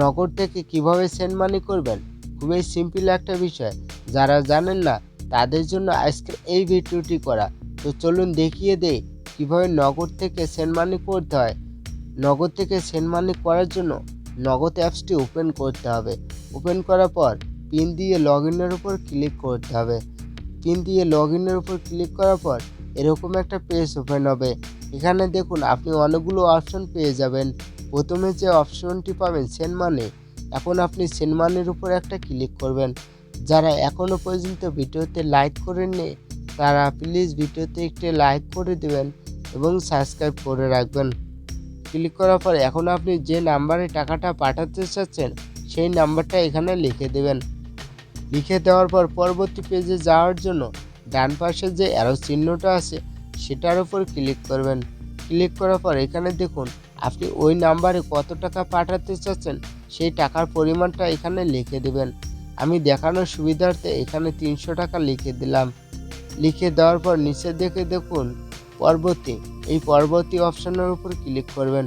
নগদ থেকে কীভাবে সেন্ড মানি করবেন? খুবই সিম্পল একটা বিষয়। যারা জানেন না, তাদের জন্য আজকের এই ভিডিওটি করা। তো চলুন দেখিয়ে দেই কীভাবে নগদ থেকে সেন্ড মানি করতে হয়। নগদ থেকে সেন্ড মানি করার জন্য নগদ অ্যাপসটি ওপেন করতে হবে। ওপেন করার পর পিন দিয়ে লগ ইনের উপর ক্লিক করতে হবে। পিন দিয়ে লগ ইনের উপর ক্লিক করার পর এরকম একটা পেজ ওপেন হবে। এখানে দেখুন আপনি অনেকগুলো অপশন পেয়ে যাবেন। প্রথমে যে অপশনটি পাবেন সেন্ড মানে এখন আপনি সেন্ড মানির উপর একটা ক্লিক করবেন। যারা এখনও পর্যন্ত ভিডিওতে লাইক করেননি, তারা প্লিজ ভিডিওতে একটি লাইক করে দেবেন এবং সাবস্ক্রাইব করে রাখবেন। ক্লিক করার পর এখন আপনি যে নাম্বারে টাকাটা পাঠাতে চাচ্ছেন, সেই নাম্বারটা এখানে লিখে দেবেন। লিখে দেওয়ার পর পরবর্তী পেজে যাওয়ার জন্য ডান পাশে যে অ্যারো চিহ্নটা আছে, সেটার উপর ক্লিক করবেন। ক্লিক করার পর এখানে দেখুন আপনি ওই নাম্বারে কত টাকা পাঠাতে চাচ্ছেন, সেই টাকার পরিমাণটা এখানে লিখে দেবেন। আমি দেখানোর সুবিধার্থে এখানে তিনশো টাকা লিখে দিলাম। লিখে দেওয়ার পর নিচে দেখে দেখুন, পরবর্তী, এই পরবর্তী অপশনের উপর ক্লিক করবেন।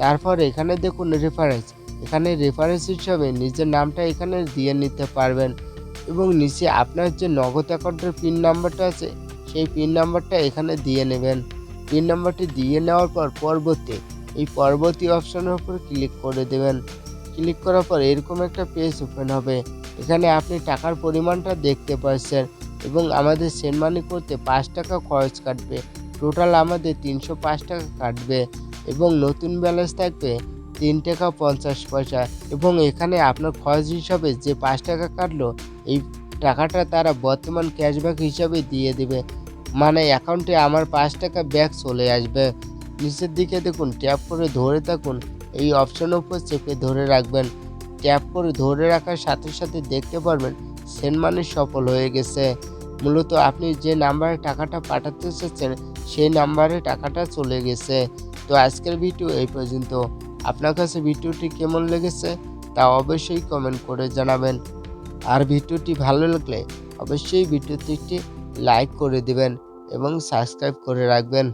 তারপর এখানে দেখুন রেফারেন্স এখানে রেফারেন্স হিসাবে নিজের নামটা এখানে দিয়ে নিতে পারবেন এবং নিচে আপনার যে নগদ অ্যাকাউন্টের পিন নাম্বারটা আছে, সেই পিন নাম্বারটা এখানে দিয়ে নেবেন। পিন নম্বরটি দিয়ে নেওয়ার পর পরবর্তী, এই পরবর্তী অপশনের উপর ক্লিক করে দেবেন। ক্লিক করার পর এরকম একটা পেজ ওপেন হবে। এখানে আপনি টাকার পরিমাণটা দেখতে পাচ্ছেন এবং আমাদের সেন্ড মানি করতে পাঁচ টাকা খরচ কাটবে। টোটাল আমাদের তিনশো পাঁচ টাকা কাটবে এবং নতুন ব্যালেন্স থাকবে তিন টাকা পঞ্চাশ পয়সা এবং এখানে আপনার খরচ হিসাবে যে পাঁচ টাকা কাটলো, এই টাকাটা তারা বর্তমান ক্যাশব্যাক হিসাবে দিয়ে দেবে। মানে অ্যাকাউন্টে আমার পাঁচ টাকা ব্যাক চলে আসবে। নিচের দিকে দেখুন ট্যাপ করে ধরে থাকুন। এই অপশনের উপর চেপে ধরে রাখবেন। ট্যাপ করে ধরে রাখার সাথে সাথে দেখতে পারবেন সেন্ড মানে সফল হয়ে গেছে। মূলত আপনি যে নাম্বারে টাকাটা পাঠাতে চাচ্ছেন সেই নাম্বারে টাকাটা চলে গেছে। তো আজকের ভিডিও এই পর্যন্ত। আপনার কাছে ভিডিওটি কেমন লেগেছে, তা অবশ্যই কমেন্ট করে জানাবেন। আর ভিডিওটি ভালো লাগলে অবশ্যই ভিডিওটি লাইক করে দিবেন এবং সাবস্ক্রাইব করে রাখবেন।